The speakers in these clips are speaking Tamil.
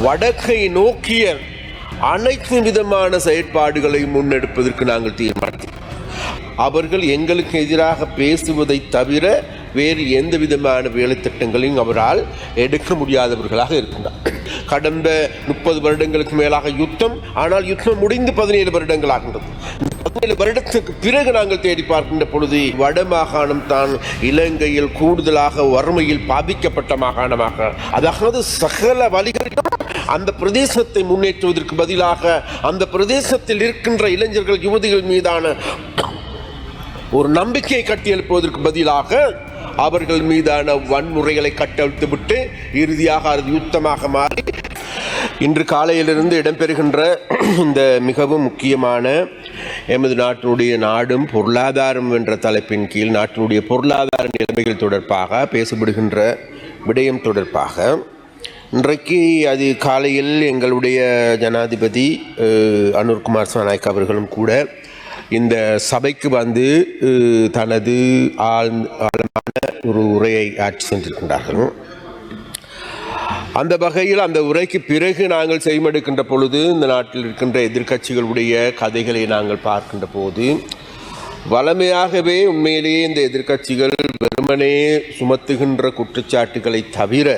வடக்கை நோக்கிய அனைத்து விதமான செயற்பாடுகளை முன்னெடுப்பதற்கு நாங்கள் தீர்மானித்தோம். அவர்கள் எங்களுக்கு எதிராக பேசுவதை தவிர வேறு எந்த விதமான வேலைத்திட்டங்களையும் அவரால் எடுக்க முடியாதவர்களாக இருக்கின்றார் கடந்த முப்பது வருடங்களுக்கு மேலாக யுத்தம் ஆனால் யுத்தம் முடிந்து பதினேழு வருடங்களாகின்றது பதினேழு வருடத்துக்கு பிறகு நாங்கள் தேடி பார்க்கின்ற பொழுது வட மாகாணம் தான் இலங்கையில் கூடுதலாக வறுமையில் பாதிக்கப்பட்ட மாகாணமாக அதாவது சகல வழிகளிலும் அந்த பிரதேசத்தை முன்னேற்றுவதற்கு பதிலாக அந்த பிரதேசத்தில் இருக்கின்ற இளைஞர்கள் யுவதிகள் மீதான ஒரு நம்பிக்கையை கட்டியெழுப்புவதற்கு பதிலாக அவர்கள் மீதான வன்முறைகளை கட்டவிழ்த்து விட்டு இறுதியாக அது யுத்தமாக மாறி இன்று காலையிலிருந்து இடம்பெறுகின்ற இந்த மிகவும் முக்கியமான எமது நாட்டினுடைய நாடும் பொருளாதாரம் என்ற தலைப்பின் கீழ் நாட்டினுடைய பொருளாதார நிலைமைகள் தொடர்பாக பேசப்படுகின்ற விடயம் தொடர்பாக இன்றைக்கு அது காலையில் எங்களுடைய ஜனாதிபதி அனுர்குமார் சாநாயக் அவர்களும் கூட இந்த சபைக்கு வந்து தனது ஆழ் ஆழமான ஒரு உரையை ஆட்சி சென்றிருக்கின்றார்கள் அந்த வகையில் அந்த உரைக்கு பிறகு நாங்கள் செய்மெடுக்கின்ற பொழுது இந்த நாட்டில் இருக்கின்ற எதிர்க்கட்சிகளுடைய கதைகளை நாங்கள் பார்க்கின்ற போது வளமையாகவே உண்மையிலேயே இந்த எதிர்க்கட்சிகள் வெறுமனே சுமத்துகின்ற குற்றச்சாட்டுகளை தவிர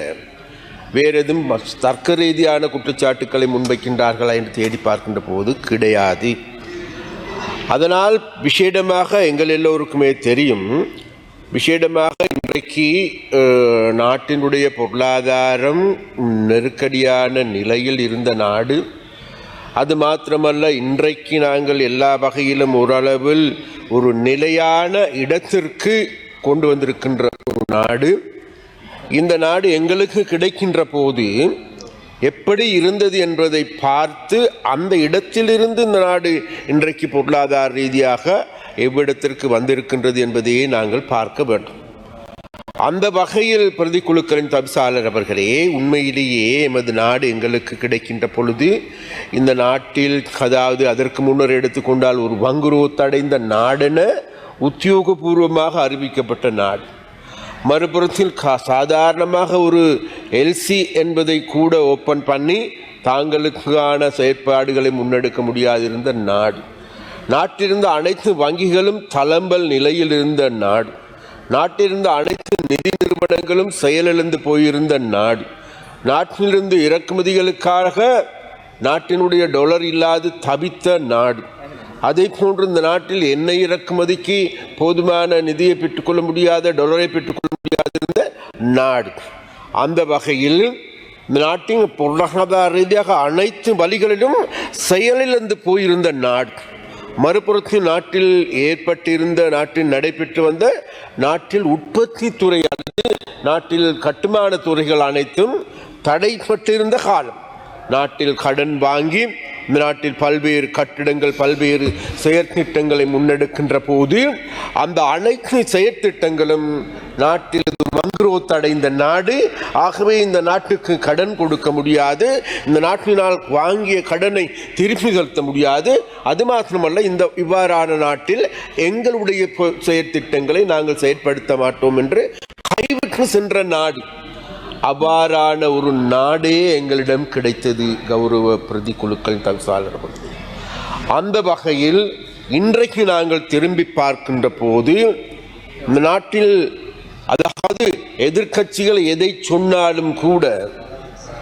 வேறு எதுவும் தர்க்க ரீதியான குற்றச்சாட்டுக்களை முன்வைக்கின்றார்களா என்று தேடி பார்க்கின்ற போது கிடையாது. அதனால் விசேடமாக எங்கள் எல்லோருக்குமே தெரியும் விசேடமாக இன்றைக்கு நாட்டினுடைய பொருளாதாரம் நெருக்கடியான நிலையில் இருந்த நாடு. அது மாத்திரமல்ல இன்றைக்கு நாங்கள் எல்லா வகையிலும் ஓரளவில் ஒரு நிலையான இடத்திற்கு கொண்டு வந்திருக்கின்ற ஒரு நாடு. இந்த நாடு எங்களுக்கு கிடைக்கின்ற போது எப்படி இருந்தது என்பதை பார்த்து அந்த இடத்திலிருந்து இந்த நாடு இன்றைக்கு பொருளாதார ரீதியாக எவ்விடத்திற்கு வந்திருக்கின்றது என்பதையே நாங்கள் பார்க்க வேண்டும். அந்த வகையில் பிரதிக்குழுக்களின் தபிசாளர் அவர்களே உண்மையிலேயே எமது நாடு எங்களுக்கு கிடைக்கின்ற பொழுது இந்த நாட்டில் அதாவது அதற்கு முன்னர் எடுத்துக்கொண்டால் ஒரு வங்குருவத்தடைந்த நாடென உத்தியோகபூர்வமாக அறிவிக்கப்பட்ட நாடு. மறுபுறத்தில் கா சாதாரணமாக ஒரு எல்சி என்பதை கூட ஓப்பன் பண்ணி தாங்களுக்கான செயற்பாடுகளை முன்னெடுக்க முடியாதிருந்த நாடு. நாட்டிலிருந்த அனைத்து வங்கிகளும் தளம்பல் நிலையில் இருந்த நாடு. நாட்டிலிருந்த அனைத்து நிதி நிறுவனங்களும் செயலிழந்து போயிருந்த நாடு. நாட்டிலிருந்து இறக்குமதிகளுக்காக நாட்டினுடைய டொலர் இல்லாது தவித்த நாடு. அதே போன்று இந்த நாட்டில் எண்ணெய் இறக்குமதிக்கு போதுமான நிதியை பெற்றுக்கொள்ள முடியாத டொலரை பெற்றுக்கொள்ள முடியாதிருந்த நாடு. அந்த வகையில் இந்த நாட்டின் பொருளாதார ரீதியாக அனைத்து வழிகளிலும் செயலிழந்து போயிருந்த நாடு. மறுபுறத்தில் நாட்டில் ஏற்பட்டிருந்த நாட்டில் நடைபெற்று வந்த நாட்டில் உற்பத்தி துறை அல்லது நாட்டில் கட்டுமான துறைகள் அனைத்தும் தடைப்பட்டிருந்த காலம். நாட்டில் கடன் வாங்கி இந்த நாட்டில் பல்வேறு கட்டிடங்கள் பல்வேறு செயற்திட்டங்களை முன்னெடுக்கின்ற போது அந்த அனைத்து செயற்திட்டங்களும் நாட்டில் மங்குரோத் அடைந்த நாடு. ஆகவே இந்த நாட்டுக்கு கடன் கொடுக்க முடியாது. இந்த நாட்டினால் வாங்கிய கடனை திருப்பி செலுத்த முடியாது. அது மாத்திரமல்ல இந்த இவ்வாறான நாட்டில் எங்களுடைய செயற்திட்டங்களை நாங்கள் செயற்படுத்த மாட்டோம் என்று கைவிட்டு சென்ற நாடு அவ்வாறான ஒரு நாடே எங்களிடம் கிடைத்தது கௌரவ பிரதி குழுக்கள் அவர்கள். அந்த வகையில் இன்றைக்கு நாங்கள் திரும்பி பார்க்கின்ற போது இந்த நாட்டில் அதாவது எதிர்க்கட்சிகள் எதை சொன்னாலும் கூட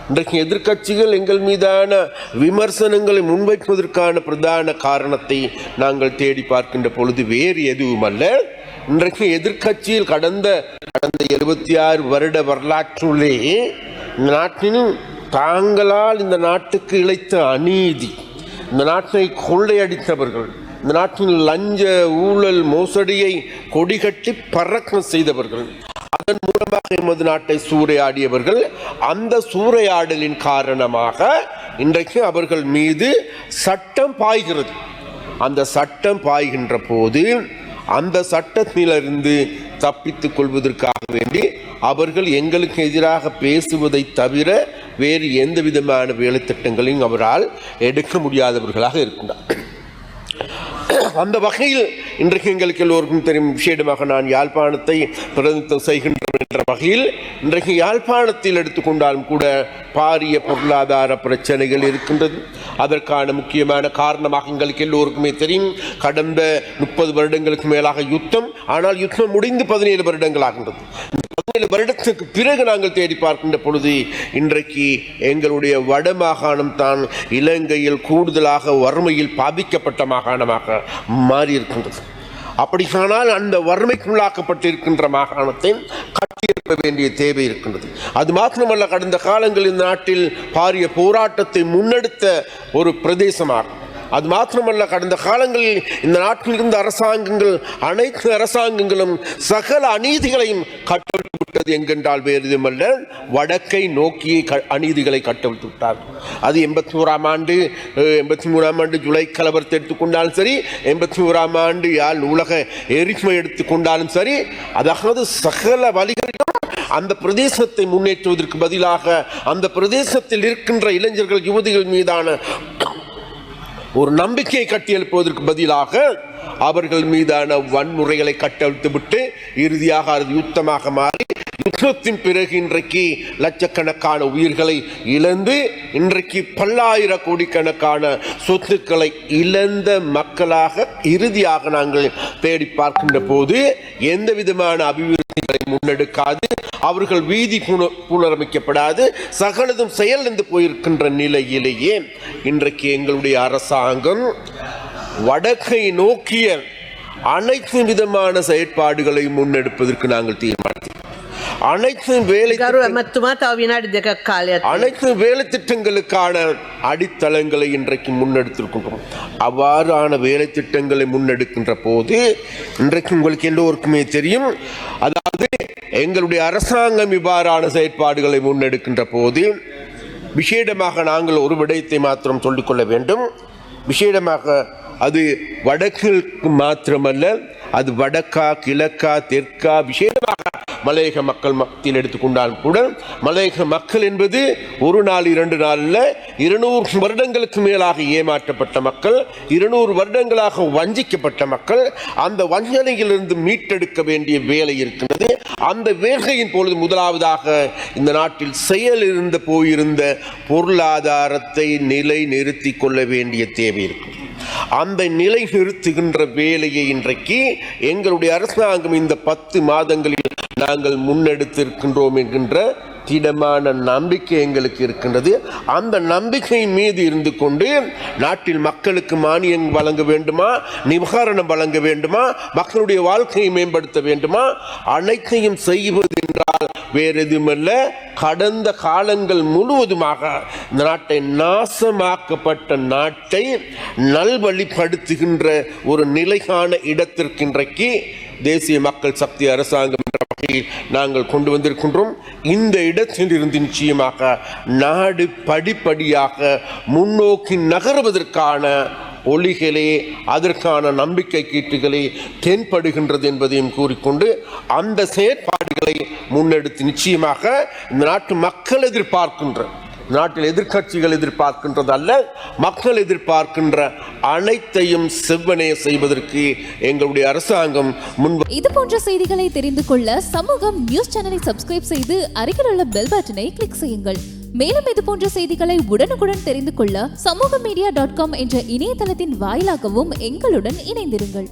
இன்றைக்கு எதிர்க்கட்சிகள் எங்கள் மீதான விமர்சனங்களை முன்வைப்பதற்கான பிரதான காரணத்தை நாங்கள் தேடி பார்க்கின்ற பொழுது வேறு எதுவும் அல்ல இன்றைக்கு எதிர்க்கட்சியில் கடந்த கடந்த எழுபத்தி ஆறு வருட வரலாற்றுள்ளே இந்த நாட்டின் தாங்களால் இந்த நாட்டுக்கு இழைத்த அநீதி இந்த நாட்டை கொள்ளையடித்தவர்கள் இந்த நாட்டின் லஞ்ச ஊழல் மோசடியை கொடிகட்டி பறக்கம் செய்தவர்கள் அதன் மூலமாக எமது நாட்டை சூறையாடியவர்கள் அந்த சூறையாடலின் காரணமாக இன்றைக்கு அவர்கள் மீது சட்டம் பாய்கிறது. அந்த சட்டம் பாய்கின்ற போது அந்த சட்டத்திலிருந்து தப்பித்துக் கொள்வதற்காக வேண்டி அவர்கள் எங்களுக்கு எதிராக பேசுவதை தவிர வேறு எந்த விதமான வேலைத்திட்டங்களையும் அவரால் எடுக்க முடியாதவர்களாக இருக்கின்றார். அந்த வகையில் இன்றைக்கு எங்களுக்கு எல்லோருக்கும் தெரியும் விஷயமாக நான் யாழ்ப்பாணத்தை பிரதிநிதித்துவம் செய்கின்ற என்ற வகையில் இன்றைக்கு யாழ்ப்பாணத்தில் எடுத்துக்கொண்டாலும் கூட பாரிய பொருளாதார பிரச்சனைகள் இருக்கின்றது. அதற்கான முக்கியமான காரணமாக எங்களுக்கு எல்லோருக்குமே தெரியும். கடந்த முப்பது வருடங்களுக்கு மேலாக யுத்தம் ஆனால் யுத்தம் முடிந்து பதினேழு வருடங்கள் ஆகின்றது. பதினேழு வருடத்துக்கு பிறகு நாங்கள் தேடி பார்க்கின்ற பொழுது இன்றைக்கு எங்களுடைய வட மாகாணம் தான் இலங்கையில் கூடுதலாக வறுமையில் பாதிக்கப்பட்ட மாகாணமாக மாறியிருக்கின்றது. அப்படியானால் அந்த வறுமைக்குள்ளாக்கப்பட்டிருக்கின்ற மாகாணத்தை கட்டியெழுப்ப வேண்டிய தேவை இருக்கின்றது. அது மாத்திரமல்ல கடந்த காலங்களில் இந்த நாட்டில் பாரிய போராட்டத்தை முன்னெடுத்த ஒரு பிரதேசமாகும் அது மாத்திரமல்ல கடந்த காலங்களில் இந்த நாட்டில் இருந்த அரசாங்கங்கள் அனைத்து அரசாங்கங்களும் சகல அநீதிகளையும் கட்ட விட்டது எங்கென்றால் வேறு எதுவுமல்ல. வடக்கை நோக்கி க அநீதிகளை கட்டவிழ்த்து விட்டார் அது எண்பத்தி ஓராம் ஆண்டு எண்பத்தி மூணாம் ஆண்டு ஜூலை கலவரத்தை எடுத்துக்கொண்டாலும் சரி எண்பத்தி ஓராம் ஆண்டு யாழ் உலக எரிமை எடுத்துக்கொண்டாலும் சரி அதாவது சகல வழிகளிலும் அந்த பிரதேசத்தை முன்னேற்றுவதற்கு பதிலாக அந்த பிரதேசத்தில் இருக்கின்ற இளைஞர்கள் யுவதிகள் மீதான ஒரு நம்பிக்கையை கட்டியெழுப்புவதற்கு பதிலாக அவர்கள் மீதான வன்முறைகளை கட்டவிழ்த்து விட்டு இறுதியாக அது யுத்தமாக மாறி யுத்தத்தின் பிறகு இன்றைக்கு லட்சக்கணக்கான உயிர்களை இழந்து இன்றைக்கு பல்லாயிர கோடிக்கணக்கான சொத்துக்களை இழந்த மக்களாக இறுதியாக நாங்கள் தேடி பார்க்கின்ற போது எந்த விதமான அபிவிருத்திகளை முன்னெடுக்காது அவர்கள் வீதி புனரமைக்கப்படாது சகலதும் செயலிழந்து போயிருக்கின்ற நிலையிலேயே இன்றைக்கு எங்களுடைய அரசாங்கம் வடக்கை நோக்கிய அனைத்து விதமான செயற்பாடுகளை முன்னெடுப்பதற்கு நாங்கள் தீர்மானம் அனைத்து வேலை அனைத்து வேலை திட்டங்களுக்கான அடித்தளங்களை இன்றைக்கு முன்னெடுத்திருக்கின்றோம் அவ்வாறான வேலை திட்டங்களை முன்னெடுக்கின்ற போது இன்றைக்கு உங்களுக்கு எல்லோருக்குமே தெரியும். அதாவது எங்களுடைய அரசாங்கம் இவ்வாறான செயற்பாடுகளை முன்னெடுக்கின்ற போது விஷேடமாக நாங்கள் ஒரு விடயத்தை மாத்திரம் சொல்லிக்கொள்ள வேண்டும். விஷேடமாக அது வடக்கிற்கு மாத்திரமல்ல அது வடக்கா கிழக்கா தெற்கா விசேஷமாக மலையக மக்கள் மத்தியில் எடுத்துக்கொண்டாலும் கூட மலையக மக்கள் என்பது ஒரு நாள் இரண்டு நாளில் இருநூறு வருடங்களுக்கு மேலாக ஏமாற்றப்பட்ட மக்கள் இருநூறு வருடங்களாக வஞ்சிக்கப்பட்ட மக்கள் அந்த வஞ்சனையிலிருந்து மீட்டெடுக்க வேண்டிய வேலை இருக்கின்றது அந்த வேலையின் பொழுது முதலாவதாக இந்த நாட்டில் செயலிருந்து போயிருந்த பொருளாதாரத்தை நிலை நிறுத்தி கொள்ள வேண்டிய தேவை இருக்கும் அந்த நிலை நிறுத்துகின்ற வேலையை இன்றைக்கு எங்களுடைய அரசாங்கம் இந்த பத்து மாதங்களில் நாங்கள் முன்னெடுத்திருக்கின்றோம் என்கின்ற திடமான நம்பிக்கை எங்களுக்கு இருக்கின்றது. அந்த நம்பிக்கையின் மீது இருந்து கொண்டு நாட்டில் மக்களுக்கு மானியம் வழங்க வேண்டுமா? நிவாரணம் வழங்க வேண்டுமா? மக்களுடைய வாழ்க்கையை மேம்படுத்த வேண்டுமா? அனைத்தையும் செய்வது என்றால் வேறு எதுவுமல்ல கடந்த காலங்கள் முழுவதுமாக இந்த நாட்டை நாசமாக்கப்பட்ட நாட்டை நல்வழிப்படுத்துகின்ற ஒரு நிலையான இடத்திற்கு இன்றைக்கு தேசிய மக்கள் சக்தி அரசாங்கம் என்ற நாங்கள் கொண்டு வந்திருக்கின்றோம். இந்த இடத்திலிருந்து நிச்சயமாக நாடு படிப்படியாக முன்னோக்கி நகருவதற்கான ஒளிகளே அதற்கான நம்பிக்கை கீட்டுகளே தென்படுகின்றது என்பதையும் கூறிக்கொண்டு அந்த செயற்பாடுகளை முன்னெடுத்து நிச்சயமாக இந்த நாட்டு மக்கள் எதிர்பார்க்கின்ற நாட்டில் எதிர்க்கட்சிகள் எதிர்பார்க்கின்றது அல்ல மக்கள் எதிர்பார்க்கின்ற அனைத்தையும் செவ்வனே செய்வதற்கு எங்களுடைய அரசாங்கம் முன் இது போன்ற செய்திகளை தெரிந்து கொள்ள சமூகம் நியூஸ் சேனலை சப்ஸ்கிரைப் செய்து அருகில் உள்ள பெல் பட்டனை கிளிக் செய்யுங்கள். மேலும் இது போன்ற செய்திகளை உடனுக்குடன் தெரிந்து கொள்ள சமூக மீடியா டாட் காம் என்ற இணையதளத்தின் வாயிலாகவும் எங்களுடன் இணைந்திருங்கள்.